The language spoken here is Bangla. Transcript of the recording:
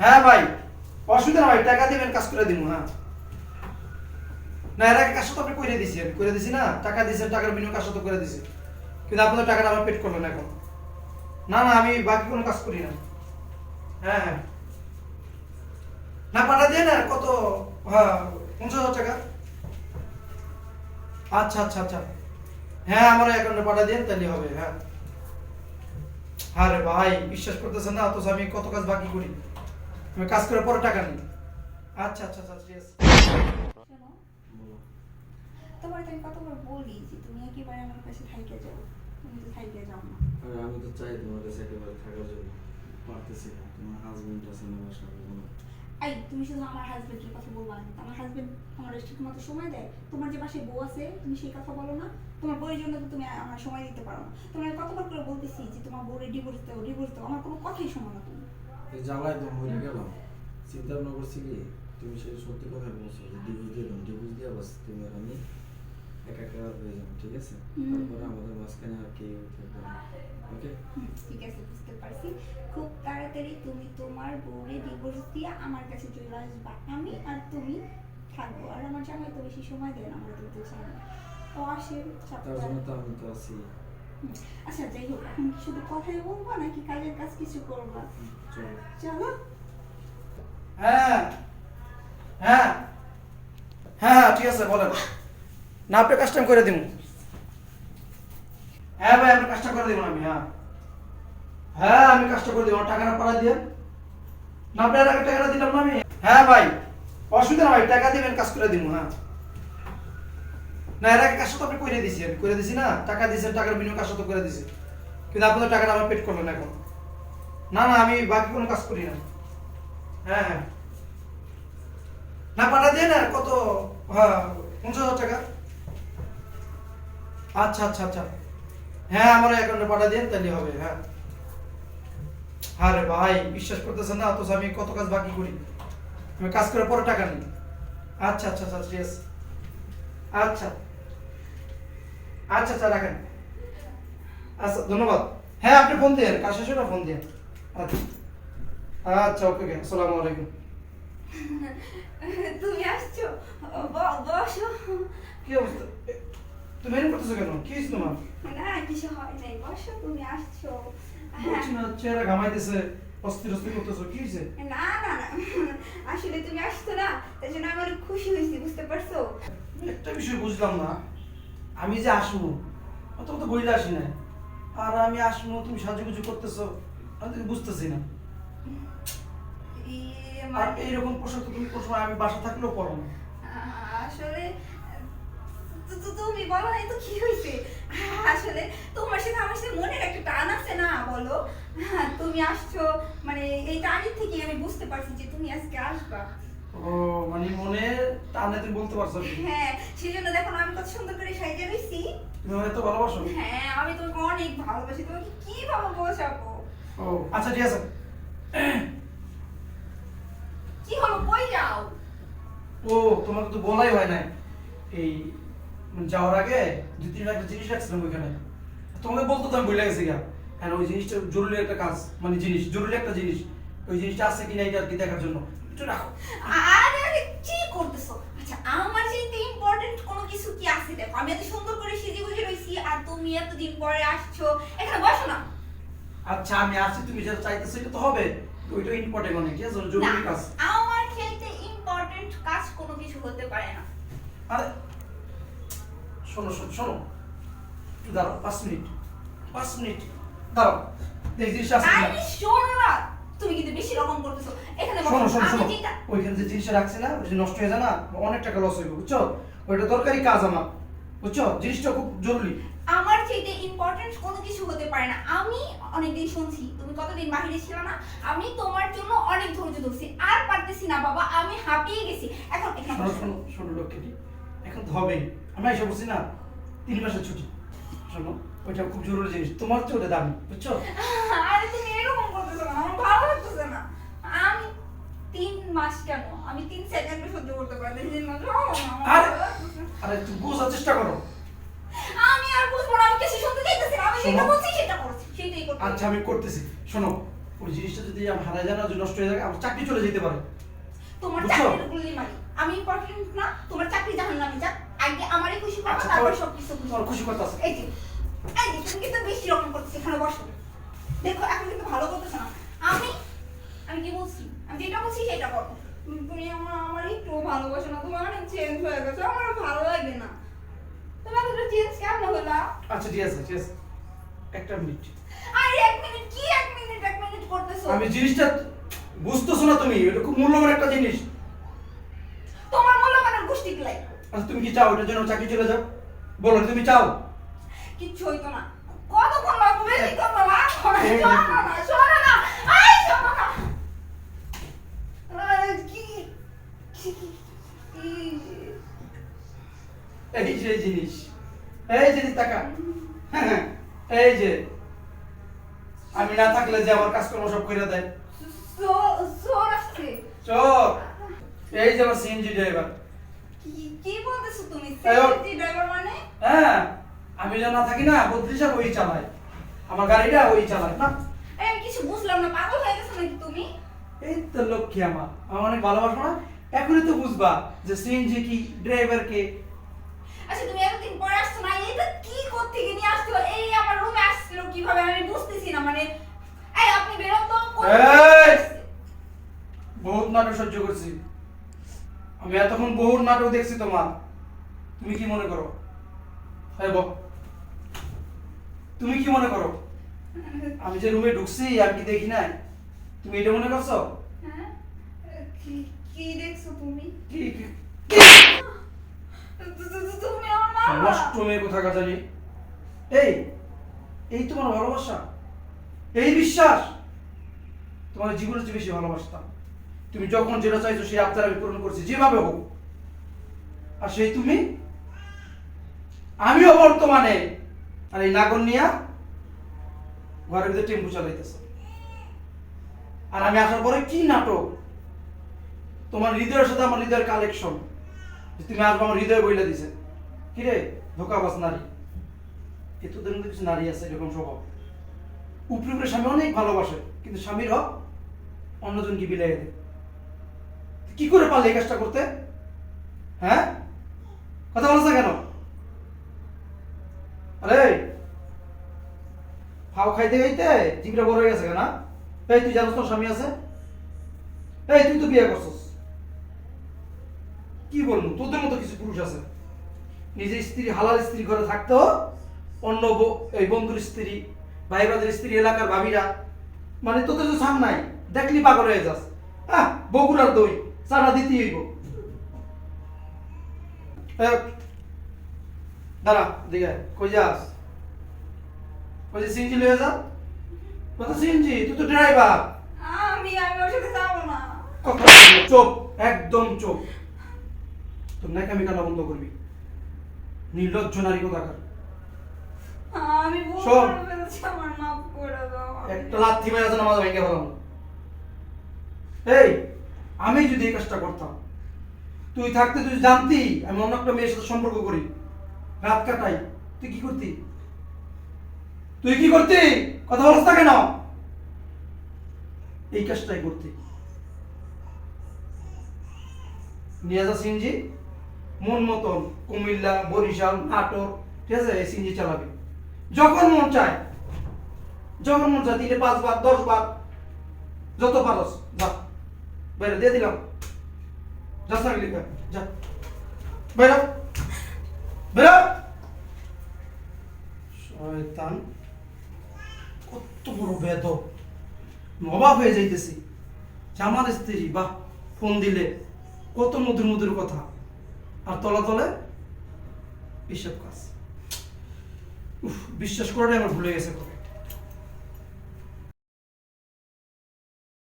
হ্যাঁ ভাই, অসুবিধা ভাই টাকা দিবেন, কাজ করে দিব হ্যাঁ। না, এর আগে কাজ তো আপনি করে দিয়েছেন করে দিছি না, টাকা দিয়েছেন টাকার বিনিয়োগ কাজ তো করে দিছি। কিন্তু আপনার টাকাটা আমার পেট করলেন এখন। না না, আমি বাকি কোনো কাজ করি না। হ্যাঁ হ্যাঁ। না, পাঠা দিয়ে না, কত হ্যাঁ পঞ্চাশ হাজার টাকা। আচ্ছা আচ্ছা আচ্ছা। হ্যাঁ আমার অ্যাকাউন্টে পাঠা দিয়ে তাহলে হবে হ্যাঁ। আরে ভাই, বিশ্বাস করতেছেন না, অথচ আমি কত কাজ বাকি করি। আমি কাজ করে পরে টাকা নিই আচ্ছা আচ্ছা আচ্ছা ঠিক আছে। তোমার তো আমি কতবার বলি যে তুমি একেবারে আমার কাছে থাইকে যাও। তুমি তো থাইকে যাও না। আর আমি তো চাই তোমার কাছে একেবারে থাকার জন্য। পারতেছি না তোমার হাজবেন্ড আছে না কোনো। এই তুমি শুধু আমার হাজবেন্ডের কথা বলবা না। আমার হাজবেন্ড আমার ঠিক মতো সময় দেয়। তোমার যে পাশে বউ আছে তুমি সেই কথা বলো না। তোমার বউয়ের জন্য তো তুমি আমার সময় দিতে পারো না। তোমার কতবার করে বলতেছি যে তোমার বউরে ডিভোর্স দাও ডিভোর্স দাও। আমার কোনো কথাই শোনো না তুমি। এই জ্বালায় তো মরে গেলাম। চিন্তা ভাবনা করছি কি তুমি সেই সত্যি কথা বলছো যে ডিভোর্স দিয়ে দাও ডিভোর্স দিয়ে বাস তুমি আর আমি একা একা হয়ে যাব ঠিক আছে? তারপরে আমাদের মাঝখানে আর কেউ থাকবে না। ওকে? ঠিক আছে বুঝতে পারছি। খুব তাড়াতাড়ি তুমি তোমার বউরে ডিভোর্স দিয়ে আমার কাছে চলে আসবা। আমি আর তুমি থাকব। আর আমার জামাই তো বেশি সময় দেয় না আমরা দিতে চাই তো আসে তার জন্য তো আমি তো আছি। আচ্ছা যাই হোক এখন কি শুধু কথাই বলব নাকি কাজের কাজ কিছু করবা? চলো। হ্যাঁ। হ্যাঁ। হ্যাঁ হ্যাঁ ঠিক আছে, বলেন। না আপনি কাজটা করে দিব হ্যাঁ ভাই আপনি কাজটা করে দিব আমি হ্যাঁ। হ্যাঁ আমি কাজটা করে দিব টাকাটা পাড়া দিয়ে। না আগে টাকাটা দিলাম না আমি? হ্যাঁ ভাই, অসুবিধা না, ভাই, টাকা দিবেন, কাজ করে দিব হ্যাঁ। না, এর আগে কাজটা তো আপনি করে দিয়েছি আমি করে দিছি না, টাকা দিয়েছেন টাকার বিনিয়োগ কাজটা তো করে দিছি কিন্তু আপনার টাকাটা আমার পেট করলেন এখন। না না, আমি বাকি কোনো কাজ করি না। হ্যাঁ হ্যাঁ। না পাঠা দিয়ে না কত? হ্যাঁ পঞ্চাশ হাজার টাকা। আচ্ছা আচ্ছা আচ্ছা। হ্যাঁ আমার অ্যাকাউন্টে পাঠা দিয়ে তাহলে হবে হ্যাঁ। আরে ভাই, বিশ্বাস করতেছেন না, অথচ আমি কত কাজ বাকি করি। আমি কাজ করে পরে টাকা নিই। আচ্ছা আচ্ছা আচ্ছা ঠিক আচ্ছা। আচ্ছা আচ্ছা রাখেন। আচ্ছা ধন্যবাদ। হ্যাঁ আপনি ফোন দিয়ে কাজ শেষ হলে ফোন দিয়ে আচ্ছা। আচ্ছা ওকে ওকে আসসালামু আলাইকুম। তুমি আসছো? বসো। কি অবস্থা? তুমি এরকম করতেছো কেন? কি হয়েছে তোমার? না কিছু হয় নাই। বসো তুমি আসছো। হ্যাঁ। বলছি না চেহারা ঘামাইতেছে অস্থির অস্থির করতেছো কি হয়েছে? না না না। আসলে তুমি আসছো না তাই জন্য আমি অনেক খুশি হয়েছি বুঝতে পারছ? একটা বিষয় বুঝলাম না। আমি যে আসব অত তো বইলে আসি না আর আমি আসব তুমি সাজুগুজু করতেছো আমি তো বুঝতেছি না। আর মানে- এইরকম পোশাক তো তুমি কোনো সময় আমি বাসা থাকলেও পরো না। আসলে তুমি বলো নাই তো কি হয়েছে আসলে তোমার সাথে আমার সাথে মনের একটা টান আছে না বলো? তুমি আসছো মানে এই টানের থেকে আমি বুঝতে পারছি যে তুমি আজকে আসবা। মানে মনে টানে তুমি বলতে পারছ হ্যাঁ দেখো আমি কত সুন্দর করে সাইজে রয়েছি তুমি আমাকে তো ভালোবাসো? হ্যাঁ আমি তোমাকে অনেক ভালোবাসি। তোমাকে কীভাবে বোঝাবো ও আচ্ছা ঠিক আছে। কি হলো? কই যাও? ও তোমাকে তো বলাই হয় না এই যাওয়ার আগে দুই তিন একটা জিনিস রাখছিলাম ওইখানে। তোমাকে বলতো তো আমি ভুলে গেছি গা। হ্যাঁ ওই জিনিসটা জরুরি একটা কাজ মানে জিনিস জরুরি একটা জিনিস। ওই জিনিসটা আছে কিনা এটা আর কি দেখার জন্য। একটু রাখো। আরে আরে কি করতেছো আচ্ছা আমার যেতে ইম্পর্টেন্ট কোনো আছে দেখো আমি এত সুন্দর করে সেজে গুজে রইছি আর তুমি এতদিন পরে আসছো। এখানে বসো না। আচ্ছা আমি আসছি তুমি যেটা চাইতেছো এটা তো হবে। ওইটা ইম্পর্টেন্ট অনেক ঠিক আছে জরুরি কাজ। আমার খেলতে ইম্পর্টেন্ট কাজ কোনো কিছু হতে পারে না। আরে শোনো শোনো শোনো। একটু দাঁড়াও পাঁচ মিনিট। পাঁচ মিনিট। দাঁড়াও। দেখ জিনিসটা আছে কিনা। আরে শোনো না। তুমি কিন্তু বেশি রকম করতেছো। এখানে শোনো শোনো শোনো। ওইখানে যে জিনিসটা রাখছি না যদি নষ্ট হয়ে যায় না অনেক টাকা লস হইবে বুঝছ? ওইটা দরকারি কাজ আমার। বুঝছ? জিনিসটা খুব জরুরি। আমার চাইতে ইম্পর্টেন্ট কোনো কিছু হতে পারে না। আমি অনেকদিন শুনছি তুমি কতদিন বাহিরে ছিল না আমি তোমার জন্য অনেক ধৈর্য ধরছি। আর পারতেছি না বাবা আমি হাঁপিয়ে গেছি। এখন এখানে শোনো। শোনো শোনো লক্ষ্মীটি। এখন তো হবেই। আমি এসে বলছি না তিন মাসের ছুটি। শোনো ওইটা খুব জরুরি জিনিস। তোমার তো ওটা দামি বুঝছ? আরে তুমি এরকম করতেছো না আমার ভালো লাগতেছে না আমি তিন মাস কেন আমি তিন সেকেন্ড সহ্য করতে পারি আরে! আরে তুমি বোঝার চেষ্টা করো আমি আর বুঝব না আমি কিছু শুনতে চাইতেছি আমি যেটা বলছি সেটা করছি সেটাই করতে আচ্ছা আমি করতেছি শোনো ওই জিনিসটা যদি আমার হারায় যায় না যদি নষ্ট হয়ে যায় আমার চাকরি চলে যেতে পারে তোমার? চাকরির গুলি মারি আমি ইম্পর্টেন্ট না তোমার চাকরি জাহান নামি যাক আগে আমারই খুশি করো আচ্ছা, তারপর সব কিছু তোমার খুশি কথা আছে এই যে এই যে তুমি কিন্তু বেশি রকম করতেছো এখানে বসো দেখো এখন কিন্তু ভালো করতেছো না আমি আমি কি বলছি আমি যেটা বলছি সেটা করো তুমি- আমার আমার একটু ভালোবাসো না। তুমি অনেক চেঞ্জ হয়ে গেছো। আমার ভালো লাগে না। তোমার এতটা চেঞ্জ কেমন হলো? আচ্ছা ঠিক আছে ঠিক আছে। একটা মিনিট আরে এক মিনিট কি এক মিনিট এক মিনিট করতেছো? আমি জিনিসটা বুঝতেছো না তুমি। এটা খুব মূল্যবান একটা জিনিস। তোমার মূল্যবানের গোষ্ঠী কিলাই আচ্ছা তুমি কি চাও? এটার জন্য চাকরি চলে যাও? বলো তুমি চাও? কিচ্ছু হইতো না। কতক্ষণ লাগবে? বেশি কথা না এই শোনো। না শোনো না। এই শোনো না আরে, কি কি- কি- এই যে জিনিস। এই যে টাকা। হ্যাঁ, এই যে। আমি না থাকলে যে আমার কাজকর্ম সব করে দেয়। চোখ এই যে আমার সিএনজি ড্রাইভার কি- বলতেছো তুমি? সিকিউরিটি ড্রাইভার মানে? হ্যাঁ আমি যেন না থাকি না বত্রিশ আর ওই চালায়। আমার গাড়িটা ওই চালায় না? এই, কিছু বুঝলাম না পাগল হয়ে গেছো নাকি তুমি? এই তো লক্ষ্মী আমার। আমার অনেক ভালোবাসো না? এখনই তো বুঝবা যে সিএনজি কি ড্রাইভার কে? আচ্ছা তুমি এতদিন পরে আসছো না এটা কি করতে গিয়ে নিয়ে আসছো? এই আমার রুমে আসছিল কীভাবে আমি বুঝতেছি না মানে এই আপনি বেরোন তো বহুত নাটক সহ্য করছি। আমি এতক্ষণ বহুত নাটক দেখছি তোমার। তুমি কি মনে করো? হ্যাঁ বল। তুমি কি মনে করো? আমি যে রুমে ঢুকছি আমি কি দেখি নাই তুমি এটা মনে করছ? হ্যাঁ? কি দেখছ তুমি? তুমি আমার মা নষ্ট মেয়ে কোথা কথা জানি এই এই তোমার ভালোবাসা? এই বিশ্বাস? তোমার জীবনের চেয়ে বেশি ভালোবাসতাম তুমি যখন যেটা চাইছো সেই আবদার আমি পূরণ করছি যেভাবে হোক। আর সেই তুমি? আমিও বর্তমানে আর এই নাগর নিয়া ঘরের ভিতরে টেম্পু চালাইতেছে। আর আমি আসার পরে কি নাটক? তোমার হৃদয়ের সাথে আমার হৃদয়ের কালেকশন তুমি আসব আমার হৃদয় বইলে দিছে। কি রে? ধোকাবাস নারী। এ তোদের মধ্যে কিছু নারী আছে, এরকম স্বভাব। উপরে উপরে স্বামী অনেক ভালোবাসে, কিন্তু স্বামীর হক অন্যজনকে বিলাই দেয়। কি করে পারলে এই কাজটা করতে? হ্যাঁ? কথা বলছ কেন? আরে, ফাও খাইতে খাইতে জিভটা বড় হয়ে গেছে কেন এই, তুই জানোস তোর স্বামী আছে? এই, তুই তো বিয়ে করছস। কি বলব? তোদের মতো কিছু পুরুষ আছে। নিজের স্ত্রী হালাল স্ত্রী ঘরে থাকতেও অন্য এই বন্ধুর স্ত্রী ভাই বাদের স্ত্রী এলাকার ভাবিরা। মানে তোদের তো সাম নাই। দেখলি পাগল হয়ে যাস। হ্যাঁ বগুড়ার দই চারা দিতে হইব। দাঁড়া দিকে কই যাস? কই যে সিএনজি লয়ে যা। কত সিএনজি? তুই তো ড্রাইভার। আমি আমি ওর সাথে যাব না। কথা না, চুপ একদম চুপ। তোর নাকি কান্না বন্ধ করবি? নির্লজ্জ নারী কোথাকার? আমি ভুল। আমার মাফ করে দাও একটা লাথি মেরে এই আমি যদি এই কাজটা করতাম তুই থাকতে তুই জানতি আমি অন্য একটা মেয়ের সাথে সম্পর্ক করি। রাত কাটাই তুই কি করতি? তুই কি করতি? কথা বলছ না কেন? এই কাজটাই করতি। নিয়ে যা সিনজি। মন মতন কুমিল্লা, বরিশাল, নাটোর, ঠিক আছে, এই সিনজি চালাবি। যখন মন চায়, যখন মন চায়, দিনে পাঁচবার দশ বার, যত পারস, যা। বাইরে দিয়ে দিলাম। লিখা যা। শয়তান, কত বড় বেদ অবাক হয়ে যাইতেছি। আমার স্ত্রী, বাহ, ফোন দিলে, কত মধুর মধুর কথা। আর তলা তলে এসব কাজ। উফ, বিশ্বাস করাটাই আমার ভুলে গেছে কথা